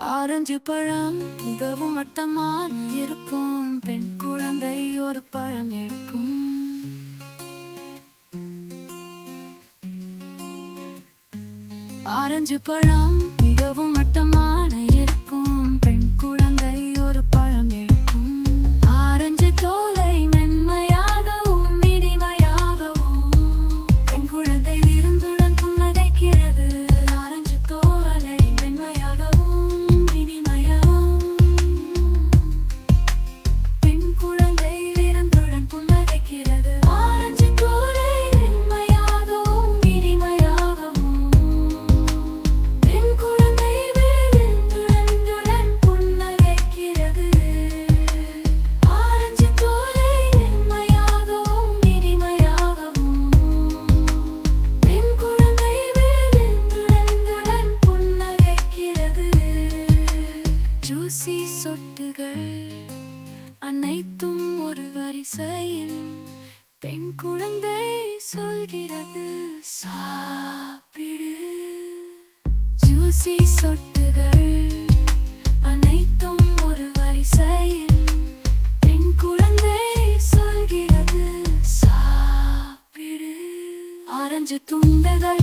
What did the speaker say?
Orange பழம் மிகவும் வட்டமாக இருக்கும். பெண் குழந்தை ஒரு பழம் எடுக்கும். ஆரஞ்சு பழம் மிகவும் வட்டமான ஜூசி சொட்டுகள் அனைத்தும் ஒரு வரிசையில் பெண் குழந்தை சொல்கிறது சாப்பிடு. ஜூசி சொட்டுகள் அனைத்தும் ஒரு வரிசையில் பெண் குழந்தை சொல்கிறது சாப்பிடு. ஆரஞ்சு துண்டுகள்